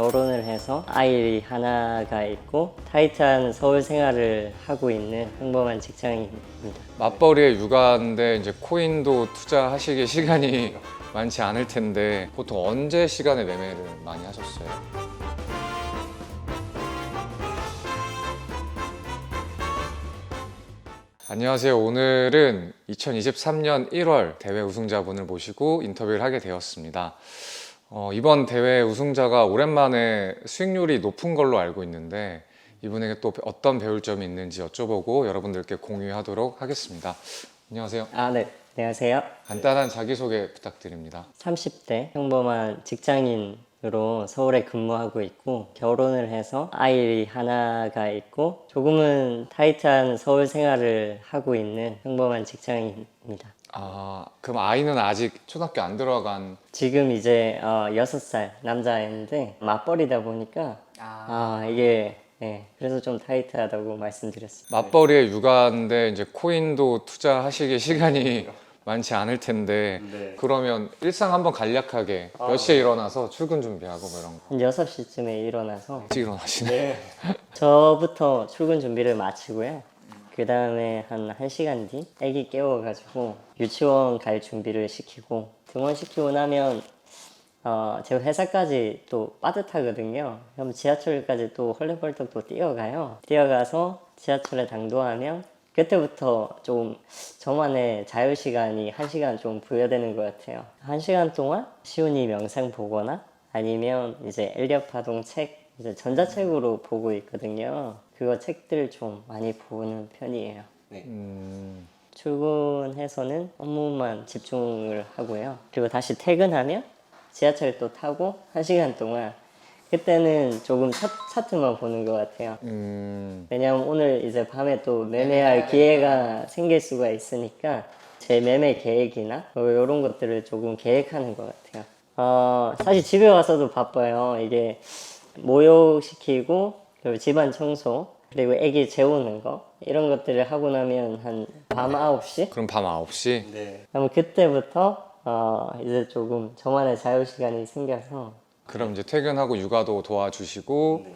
결혼을 해서 아이 하나가 있고 타이트한 서울 생활을 하고 있는 평범한 직장인입니다. 맞벌이에 육아인데 이제 코인도 투자하시기 시간이 많지 않을 텐데 보통 언제 시간에 매매를 많이 하셨어요? 안녕하세요. 오늘은 2023년 1월 대회 우승자분을 모시고 인터뷰를 하게 되었습니다. 어, 이번 대회 우승자가 오랜만에 수익률이 높은 걸로 알고 있는데 이분에게 또 어떤 배울 점이 있는지 여쭤보고 여러분들께 공유하도록 하겠습니다. 안녕하세요. 아, 네. 안녕하세요. 간단한 자기소개 부탁드립니다. 30대 평범한 직장인으로 서울에 근무하고 있고 결혼을 해서 아이 하나가 있고 조금은 타이트한 서울 생활을 하고 있는 평범한 직장인입니다. 아, 그럼 아이는 아직 초등학교 안 들어간 지금 이제 어, 6살 남자애인데 맞벌이다 보니까 아, 이게 네, 그래서 좀 타이트하다고 말씀드렸습니다. 맞벌이에 육아인데 이제 코인도 투자하시기 시간이 많지 않을 텐데 네. 그러면 일상 한번 간략하게 몇 시에 일어나서 출근 준비하고 뭐 이런 거 한 6시쯤에 일어나서 일찍 일어나시네. 저부터 출근 준비를 마치고요. 그 다음에 한 1시간 뒤 애기 깨워가지고 유치원 갈 준비를 시키고 등원시키고 나면 어, 제 회사까지 또 빠듯하거든요. 그럼 지하철까지 또 헐레벌떡 또 뛰어가요. 뛰어가서 지하철에 당도하면 그때부터 좀 저만의 자유 시간이 한 시간 좀 부여되는 것 같아요. 한 시간 동안 시온이 명상 보거나 아니면 이제 엘리엇 파동 책 이제 전자책으로 보고 있거든요. 그거 책들 좀 많이 보는 편이에요. 음, 출근해서는 업무만 집중을 하고요. 그리고 다시 퇴근하면 지하철 또 타고 한 시간 동안 그때는 조금 차, 차트만 보는 것 같아요. 음, 왜냐면 오늘 이제 밤에 또 매매할 기회가 생길 수가 있으니까 제 매매 계획이나 뭐 이런 것들을 조금 계획하는 것 같아요. 어, 사실 집에 와서도 바빠요. 이게 목욕시키고 그리고 집안 청소 그리고 애기 재우는 거 이런 것들을 하고 나면 한 밤 9시? 그럼 밤 9시? 그럼 그때부터 어, 이제 조금 저만의 자유 시간이 생겨서 그럼 이제 퇴근하고 육아도 도와주시고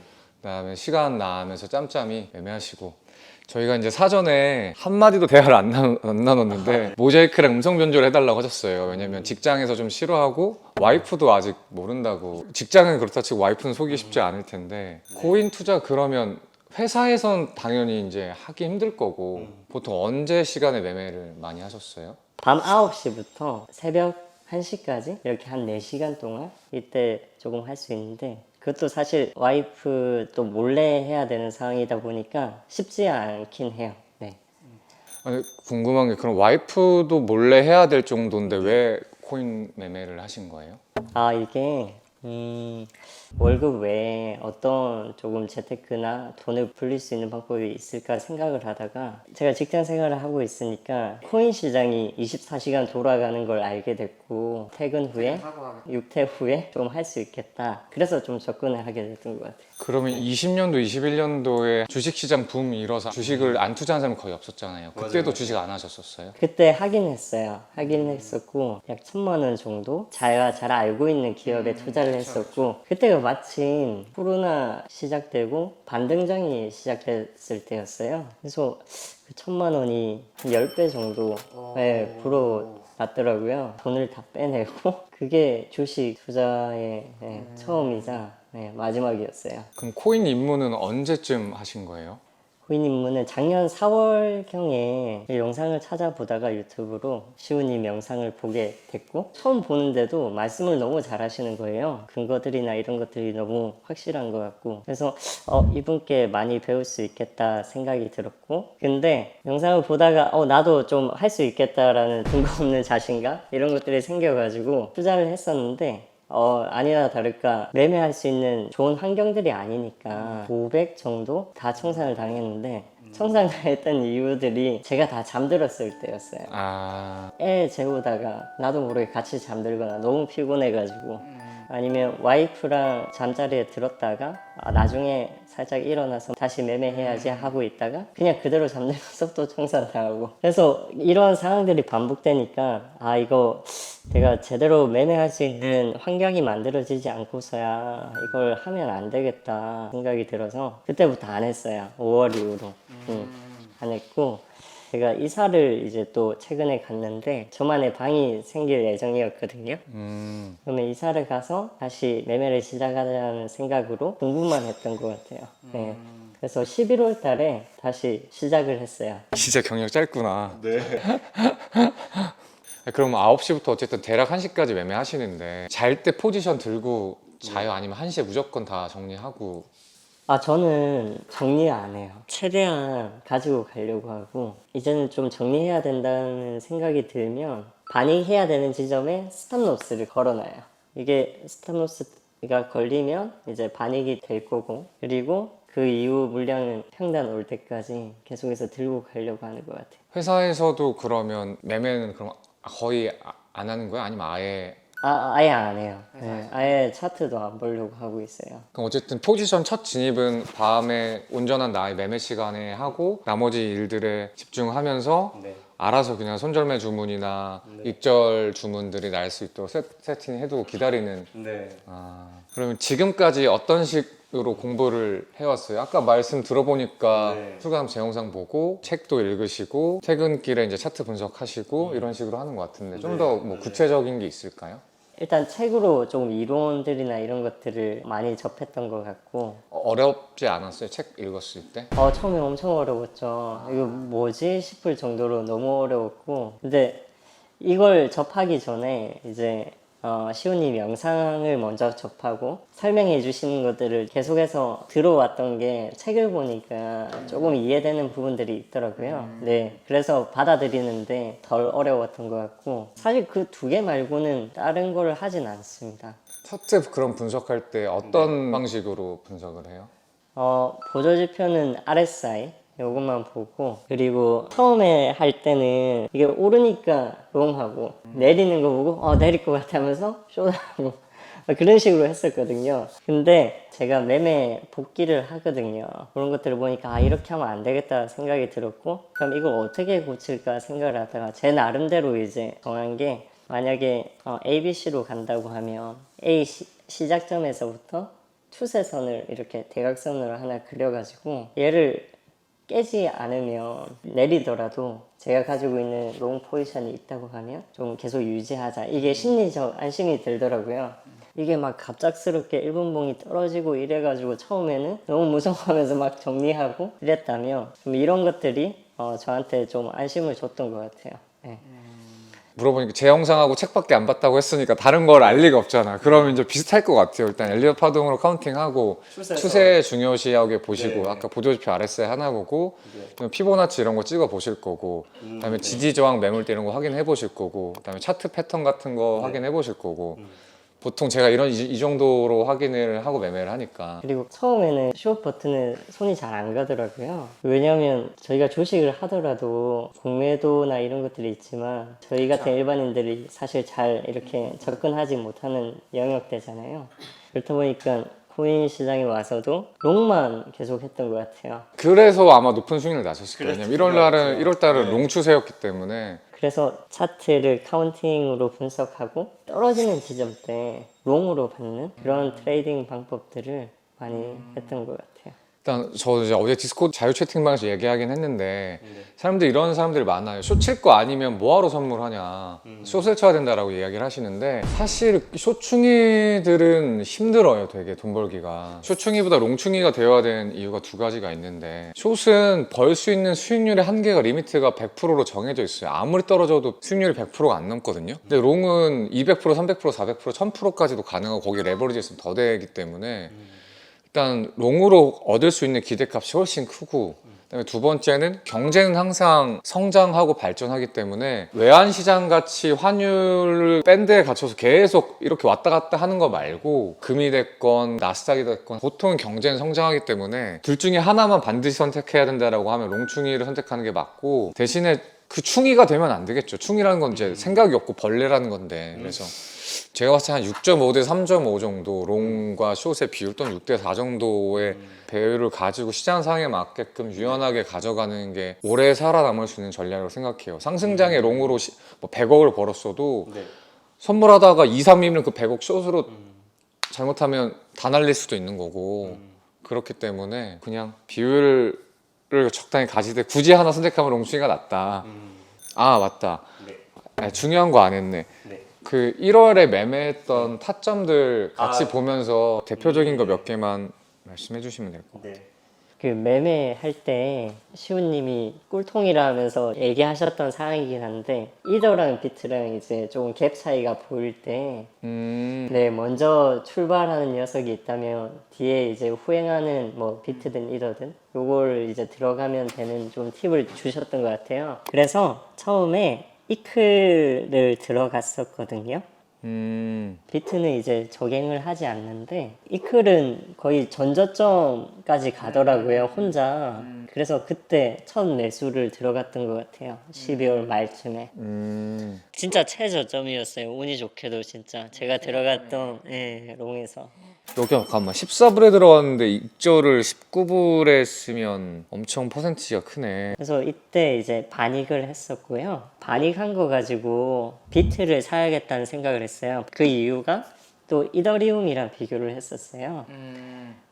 그다음에 시간 나면서 짬짬이 매매하시고. 저희가 이제 사전에 한마디도 대화를 안, 나, 안 나눴는데 모자이크랑 음성 변조를 해달라고 하셨어요. 왜냐면 직장에서 좀 싫어하고 와이프도 아직 모른다고. 직장은 그렇다 치고 와이프는 속기 쉽지 않을 텐데 코인 투자 그러면 회사에선 당연히 이제 하기 힘들 거고 보통 언제 시간에 매매를 많이 하셨어요? 밤 9시부터 새벽 1시까지? 이렇게 한 4시간 동안? 이때 조금 할 수 있는데 그것도 사실 와이프 또 몰래 해야 되는 상황이다 보니까 쉽지 않긴 해요. 네. 아니, 궁금한 게 그럼 와이프도 몰래 해야 될 정도인데 왜 코인 매매를 하신 거예요? 아 이게 음, 월급 외에 어떤 조금 재테크나 돈을 불릴 수 있는 방법이 있을까 생각을 하다가 제가 직장 생활을 하고 있으니까 코인 시장이 24시간 돌아가는 걸 알게 됐고 퇴근 후에 육퇴 후에 좀 할 수 있겠다. 그래서 좀 접근을 하게 됐던 것 같아요. 그러면 20년도, 21년도에 주식 시장 붐이 일어서 주식을 안 투자한 사람이 거의 없었잖아요. 그때도 주식 안 하셨었어요? 그때 하긴 했어요. 하긴 했었고 약 천만 원 정도? 제가 잘 알고 있는 기업에 투자를 했었고 그때가 마침 코로나 시작되고 반등장이 시작됐을 때였어요. 그래서 그 천만 원이 한 10배 정도 네, 불어 났더라고요. 돈을 다 빼내고 그게 주식 투자의 네, 처음이자 네, 마지막이었어요. 그럼 코인 입문은 언제쯤 하신 거예요? 입문은 작년 4월경에 영상을 찾아보다가 유튜브로 시우님 영상을 보게 됐고 처음 보는데도 말씀을 너무 잘하시는 거예요. 근거들이나 이런 것들이 너무 확실한 것 같고. 그래서 어, 이분께 많이 배울 수 있겠다 생각이 들었고. 근데 영상을 보다가 어, 나도 좀 할 수 있겠다라는 근거 없는 자신감? 이런 것들이 생겨가지고 투자를 했었는데 어, 아니나 다를까 매매할 수 있는 좋은 환경들이 아니니까 500 정도 다 청산을 당했는데 청산 당했던 이유들이 제가 다 잠들었을 때였어요. 아, 애 재우다가 나도 모르게 같이 잠들거나 너무 피곤해가지고 아니면 와이프랑 잠자리에 들었다가 아, 나중에 살짝 일어나서 다시 매매해야지 하고 있다가 그냥 그대로 잠들면서 또 청산당하고. 그래서 이런 상황들이 반복되니까 아 이거 내가 제대로 매매할 수 있는 환경이 만들어지지 않고서야 이걸 하면 안 되겠다 생각이 들어서 그때부터 안 했어요. 5월 이후로. 음, 안 했고 제가 이사를 이제 또 최근에 갔는데 저만의 방이 생길 예정이었거든요 음, 그러면 이사를 가서 다시 매매를 시작하자는 생각으로 공부만 했던 것 같아요. 네. 그래서 11월 달에 다시 시작을 했어요. 진짜 경력 짧구나. 네. 그럼 9시부터 어쨌든 대략 1시까지 매매하시는데 잘 때 포지션 들고 자요? 아니면 1시에 무조건 다 정리하고 아, 저는 정리 안 해요. 최대한 가지고 가려고 하고, 이제는 좀 정리해야 된다는 생각이 들면, 반익해야 되는 지점에 스탑로스를 걸어놔요. 이게 스탑로스가 걸리면 이제 반익이 될 거고, 그리고 그 이후 물량은 평단 올 때까지 계속해서 들고 가려고 하는 것 같아요. 회사에서도 그러면 매매는 그럼 거의 아- 안 하는 거야? 아니면 아예 아, 아예 안 해요. 네, 아예 차트도 안 보려고 하고 있어요. 그럼 어쨌든 포지션 첫 진입은 밤에 온전한 나의 매매 시간에 하고 나머지 일들에 집중하면서 네. 알아서 그냥 손절매 주문이나 익절 주문들이 날 수 있도록 세, 세팅해두고 기다리는 네. 아, 그러면 지금까지 어떤 식으로 공부를 해왔어요? 아까 말씀 들어보니까 네. 출근하면 제 영상 보고 책도 읽으시고 퇴근길에 이제 차트 분석하시고 이런 식으로 하는 것 같은데 좀 더 뭐 구체적인 게 있을까요? 일단 책으로 조금 이론들이나 이런 것들을 많이 접했던 것 같고, 어, 어렵지 않았어요? 책 읽었을 때? 어, 처음에 엄청 어려웠죠. 이거 뭐지? 싶을 정도로 너무 어려웠고. 근데 이걸 접하기 전에 이제 어, 시우님 영상을 먼저 접하고 설명해 주시는 것들을 계속해서 들어왔던 게 책을 보니까 조금 이해되는 부분들이 있더라고요. 네. 그래서 받아들이는데 덜 어려웠던 것 같고 사실 그 두 개 말고는 다른 걸 하진 않습니다. 차트 그런 분석할 때 어떤 방식으로 분석을 해요? 어, 보조지표는 RSI 요것만 보고 그리고 처음에 할 때는 이게 오르니까 롱하고 내리는 거 보고 어 내릴 것 같아 하면서 숏하고 그런 식으로 했었거든요. 근데 제가 매매 복귀를 하거든요. 그런 것들을 보니까 아 이렇게 하면 안 되겠다 생각이 들었고 그럼 이걸 어떻게 고칠까 생각을 하다가 제 나름대로 이제 정한 게 만약에 어, ABC로 간다고 하면 A 시, 시작점에서부터 추세선을 이렇게 대각선으로 하나 그려가지고 얘를 깨지 않으면 내리더라도 제가 가지고 있는 롱 포지션이 있다고 하면 좀 계속 유지하자. 이게 심리적 안심이 들더라고요. 이게 막 갑작스럽게 일본봉이 떨어지고 이래가지고 처음에는 너무 무서워하면서 막 정리하고 이랬다면 좀 이런 것들이 어, 저한테 좀 안심을 줬던 것 같아요. 네. 물어보니까 제 영상하고 책밖에 안 봤다고 했으니까 다른 걸 알 리가 없잖아. 그러면 이제 비슷할 것 같아요. 일단 엘리엇 파동으로 카운팅하고. 추세 중요시하게 보시고 네. 아까 보조지표 RSI 하나 보고 그다음에 피보나치 이런 거 찍어 보실 거고 음, 그다음에 네. 지지 저항 매물대 이런 거 확인해 보실 거고 그다음에 차트 패턴 같은 거 네. 확인해 보실 거고 음. 보통 제가 이런 이, 이 정도로 확인을 하고 매매를 하니까 그리고 처음에는 숏 버튼은 손이 잘 안 가더라고요. 왜냐하면 저희가 주식을 하더라도 공매도나 이런 것들이 있지만 저희 같은 일반인들이 사실 잘 이렇게 접근하지 못하는 영역대잖아요. 그렇다 보니까 코인 시장에 와서도 롱만 계속 했던 것 같아요. 그래서 아마 높은 수익을 나셨을 거예요. 왜냐면 그랬을 1월 날은 것 같아요. 1월 달은 네. 롱 추세였기 때문에 그래서 차트를 카운팅으로 분석하고 떨어지는 지점 때 롱으로 받는 그런 트레이딩 방법들을 많이 했던 것 같아요. 일단 저 이제 어제 디스코드 자유 채팅방에서 얘기하긴 했는데 사람들 이런 사람들이 많아요. 숏칠거 아니면 뭐하러 선물하냐. 숏을 쳐야 된다라고 이야기를 하시는데 사실 숏충이들은 힘들어요. 되게 돈 벌기가. 숏충이보다 롱충이가 되어야 되는 이유가 두 가지가 있는데 숏은 벌 수 있는 수익률의 한계가 리미트가 100%로 정해져 있어요. 아무리 떨어져도 수익률이 100%가 안 넘거든요. 근데 롱은 200%, 300%, 400%, 1000%까지도 가능하고 거기 레버리지 있으면 더 되기 때문에 일단 롱으로 얻을 수 있는 기대값이 훨씬 크고 그다음에 두 번째는 경제는 항상 성장하고 발전하기 때문에 외환 시장 같이 환율 밴드에 갇혀서 계속 이렇게 왔다 갔다 하는 거 말고 금이 됐건 나스닥이 됐건 보통은 경제는 성장하기 때문에 둘 중에 하나만 반드시 선택해야 된다라고 하면 롱충이를 선택하는 게 맞고 대신에 그 충이가 되면 안 되겠죠. 충이라는 건 이제 생각이 없고 벌레라는 건데. 그래서 제가 봤을 때 한 6.5 대 3.5 정도 롱과 숏의 비율 또는 6 대 4 정도의 배율을 가지고 시장 상에 맞게끔 유연하게 가져가는 게 오래 살아남을 수 있는 전략이라고 생각해요. 상승장에 롱으로 시- 뭐 100억을 벌었어도 네. 선물하다가 2, 3이면 그 100억 숏으로 잘못하면 다 날릴 수도 있는 거고 그렇기 때문에 그냥 비율 을 적당히 가지되 굳이 하나 선택하면 롱충이가 낫다. 아 맞다. 네. 아, 중요한 거 안 했네. 네. 그 1월에 매매했던 타점들 같이 아. 보면서 대표적인 거 몇 개만 말씀해 주시면 될 것 같아요. 네. 그 매매 할 때 시우님이 꿀통이라 하면서 얘기하셨던 사항이긴 한데 이더랑 비트랑 이제 조금 갭 차이가 보일 때 음, 네, 먼저 출발하는 녀석이 있다면 뒤에 이제 후행하는 뭐 비트든 이더든 요걸 이제 들어가면 되는 좀 팁을 주셨던 것 같아요. 그래서 처음에 이클을 들어갔었거든요. 음, 비트는 이제 적행을 하지 않는데 이클은 거의 전저점까지 가더라고요 혼자. 그래서 그때 첫 매수를 들어갔던 것 같아요 12월 말쯤에. 음. 진짜 최저점이었어요 운이 좋게도 진짜. 제가 들어갔던 예, 롱에서 여기 잠깐만 14불에 들어갔는데 익절을 19불에 쓰면 엄청 퍼센티지가 크네. 그래서 이때 이제 반익을 했었고요. 반익한 거 가지고 비트를 사야겠다는 생각을 했어요. 그 이유가 또 이더리움이랑 비교를 했었어요.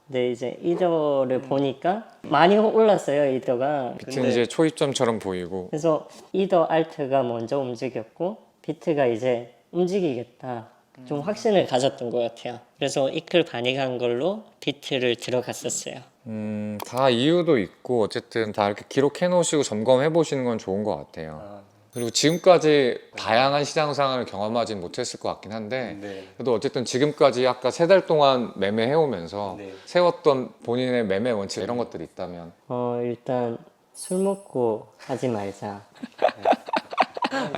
근데 이제 이더를 보니까 많이 올랐어요 이더가. 비트는 이제 초입점처럼 보이고. 그래서 이더 알트가 먼저 움직였고 비트가 이제 움직이겠다 좀 확신을 가졌던 것 같아요 그래서 이클 반익한 걸로 비트를 들어갔었어요 음, 다 이유도 있고 어쨌든 다 이렇게 기록해 놓으시고 점검해 보시는 건 좋은 것 같아요. 그리고 지금까지 다양한 시장 상황을 경험하진 못했을 것 같긴 한데 네. 그래도 어쨌든 지금까지 아까 세 달 동안 매매해 오면서 네. 세웠던 본인의 매매 원칙 이런 것들이 있다면 어 일단 술 먹고 하지 말자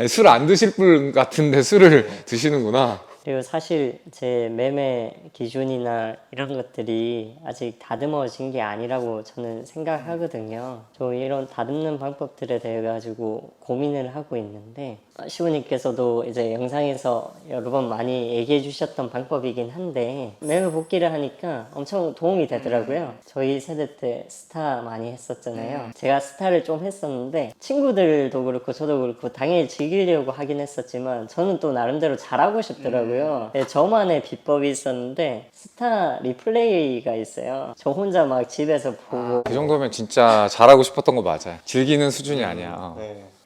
술안 드실 분 같은데 술을 드시는구나. 그리고 사실 제 매매 기준이나 이런 것들이 아직 다듬어진 게 아니라고 저는 생각하거든요. 저 이런 다듬는 방법들에 대해 가지고 고민을 하고 있는데 시부님께서도 이제 영상에서 여러 번 많이 얘기해 주셨던 방법이긴 한데 매매 복귀를 하니까 엄청 도움이 되더라고요. 저희 세대 때 스타 많이 했었잖아요. 제가 스타를 좀 했었는데 친구들도 그렇고 저도 그렇고 당연히 즐기려고 하긴 했었지만 저는 또 나름대로 잘하고 싶더라고요. 네, 저만의 비법이 있었는데 스타 리플레이가 있어요. 저 혼자 막 집에서 보고 그 정도면 진짜 잘하고 싶었던 거 맞아요. 즐기는 수준이 아니야. 어.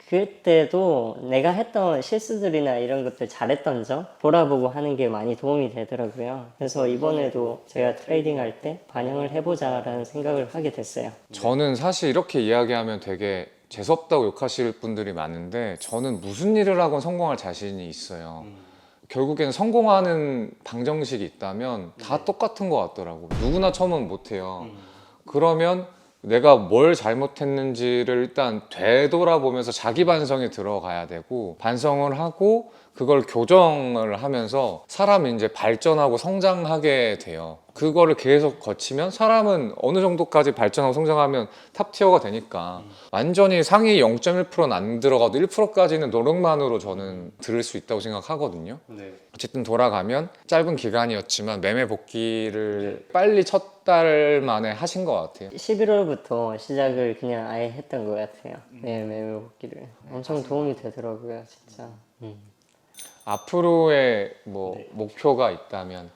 그때도 내가 했던 실수들이나 이런 것들 잘했던 점 돌아보고 하는 게 많이 도움이 되더라고요. 그래서 이번에도 제가 트레이딩 할 때 반영을 해보자라는 생각을 하게 됐어요. 저는 사실 이렇게 이야기하면 되게 재수없다고 욕하실 분들이 많은데 저는 무슨 일을 하건 성공할 자신이 있어요. 결국엔 성공하는 방정식이 있다면 다 똑같은 것 같더라고. 누구나 처음은 못해요. 그러면 내가 뭘 잘못했는지를 일단 되돌아보면서 자기 반성에 들어가야 되고 반성을 하고 그걸 교정을 하면서 사람이 이제 발전하고 성장하게 돼요. 그거를 계속 거치면 사람은 어느 정도까지 발전하고 성장하면 탑티어가 되니까 완전히 상위 0.1%는 안 들어가도 1%까지는 노력만으로 저는 들을 수 있다고 생각하거든요. 어쨌든 돌아가면 짧은 기간이었지만 매매 복귀를 빨리 첫 달 만에 하신 것 같아요. 11월부터 시작을 그냥 아예 했던 것 같아요. 네, 매매 복귀를. 엄청 도움이 되더라고요, 진짜. 음. 앞으로의 뭐 목표가 있다면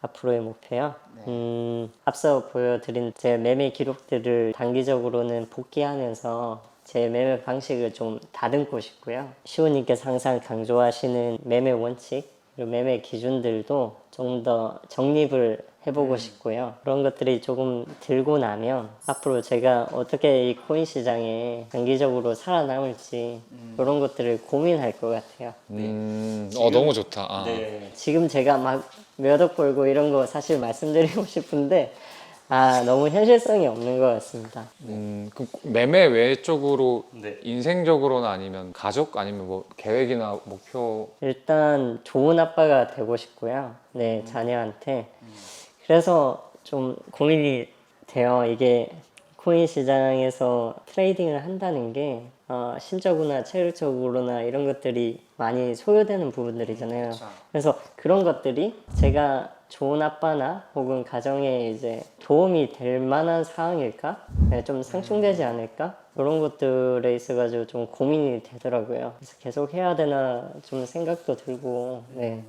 앞으로의 목표요? 음, 앞서 보여드린 제 매매 기록들을 단기적으로는 복귀하면서 제 매매 방식을 좀 다듬고 싶고요. 시호님께서 항상 강조하시는 매매 원칙, 그리고 매매 기준들도 좀 더 정립을 해보고 싶고요. 그런 것들이 조금 들고 나면 앞으로 제가 어떻게 이 코인 시장에 장기적으로 살아남을지 그런 것들을 고민할 것 같아요. 음, 어 너무 좋다. 아. 지금 제가 막 몇 억 벌고 이런 거 사실 말씀드리고 싶은데 아 너무 현실성이 없는 것 같습니다. 음, 그 매매 외 쪽으로 네. 인생적으로는 아니면 가족 아니면 뭐 계획이나 목표 일단 좋은 아빠가 되고 싶고요. 네 자녀한테 그래서 좀 고민이 돼요. 이게 코인 시장에서 트레이딩을 한다는 게 어, 심적으로나 체력적으로나 이런 것들이 많이 소요되는 부분들이잖아요. 그래서 그런 것들이 제가 좋은 아빠나 혹은 가정에 이제 도움이 될 만한 상황일까? 네, 좀 상충되지 않을까? 그런 것들에 있어가지고 좀 고민이 되더라고요. 그래서 계속 해야 되나 좀 생각도 들고, 네.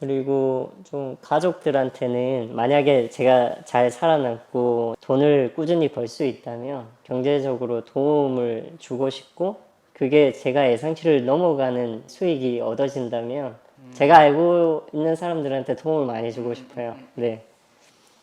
그리고 좀 가족들한테는 만약에 제가 잘 살아남고 돈을 꾸준히 벌 수 있다면 경제적으로 도움을 주고 싶고 그게 제가 예상치를 넘어가는 수익이 얻어진다면 제가 알고 있는 사람들한테 도움을 많이 주고 싶어요. 네.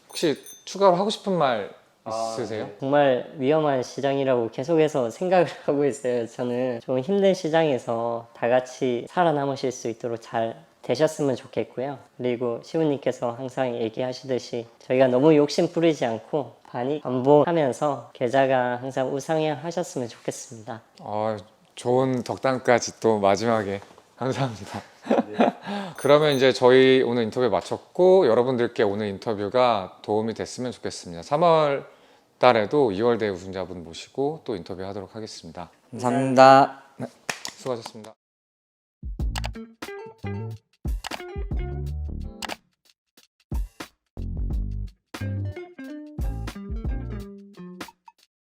혹시 추가로 하고 싶은 말 있으세요? 정말 위험한 시장이라고 계속해서 생각을 하고 있어요. 저는 좀 힘든 시장에서 다 같이 살아남으실 수 있도록 잘 되셨으면 좋겠고요. 그리고 시우님께서 항상 얘기하시듯이 저희가 너무 욕심 부리지 않고 반이 반복하면서 계좌가 항상 우상향 하셨으면 좋겠습니다. 아, 좋은 덕담까지 또 마지막에 감사합니다. 그러면 이제 저희 오늘 인터뷰 마쳤고 여러분들께 오늘 인터뷰가 도움이 됐으면 좋겠습니다. 3월 달에도 2월대 우승자분 모시고 또 인터뷰하도록 하겠습니다. 감사합니다. 수고하셨습니다.